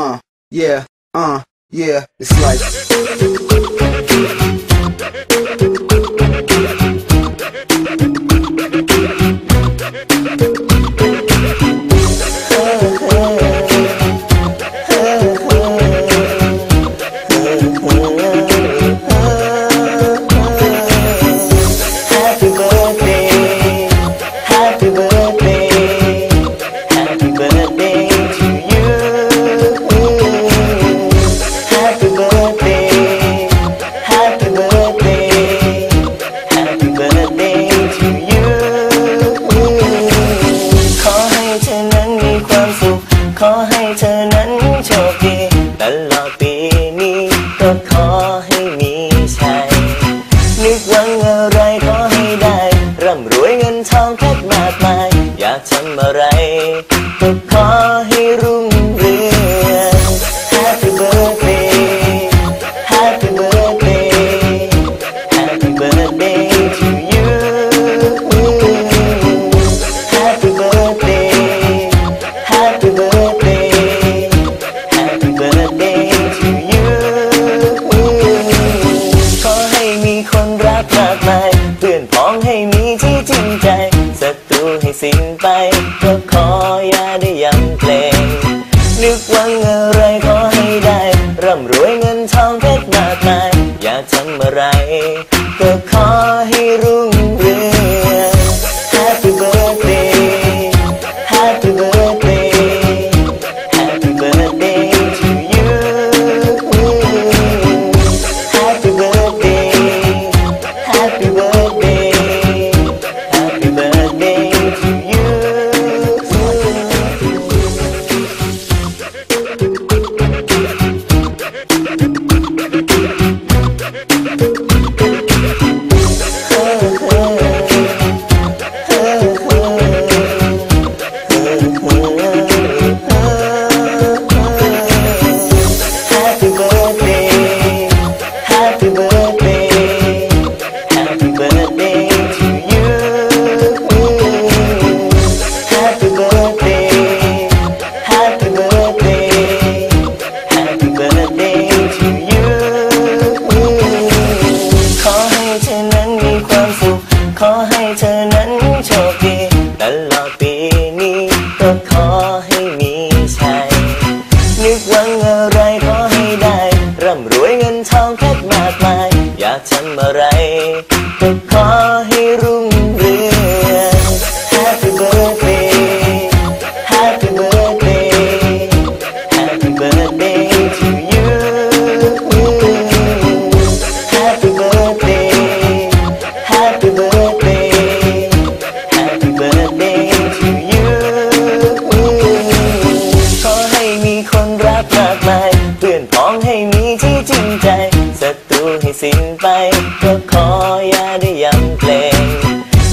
Uh, yeah, uh, yeah, it's like. Birthday to you. ขอให้เธอนั้นมีความสุข ขอให้เธอนั้นโชคดีตลอดปีนี้ก็ขอให้มีชัยนึกหวังอะไรขอให้ได้ ร่ำรวยเงินทองแค่มากมาย อยากทำอะไรก็ขอให้ ไป ก็ขออย่าได้ยำเกรงนึกหวังอะไรขอให้ได้ ร่ำรวยเงินทองเพชรมากมายอยากทำอะไร ก็ขอให้รู้ เธอนั้นมีความสุข ขอให้เธอนั้นโชคดีตลอดปีนี้ก็ขอให้มีชัยนึกหวังอะไรขอให้ได้ร่ำรวยเงินทองแค่มากมาย อยากทำอะไรก็ขอให้รุ่ง สิ้นไป ก็ขออย่าได้ยำเกรง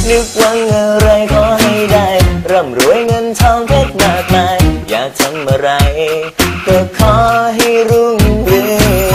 นึกหวังอะไรขอให้ได้ ร่ำรวยเงินทองเพชรมากมาย อยากทำอะไร ก็ขอให้รุ่งเรือง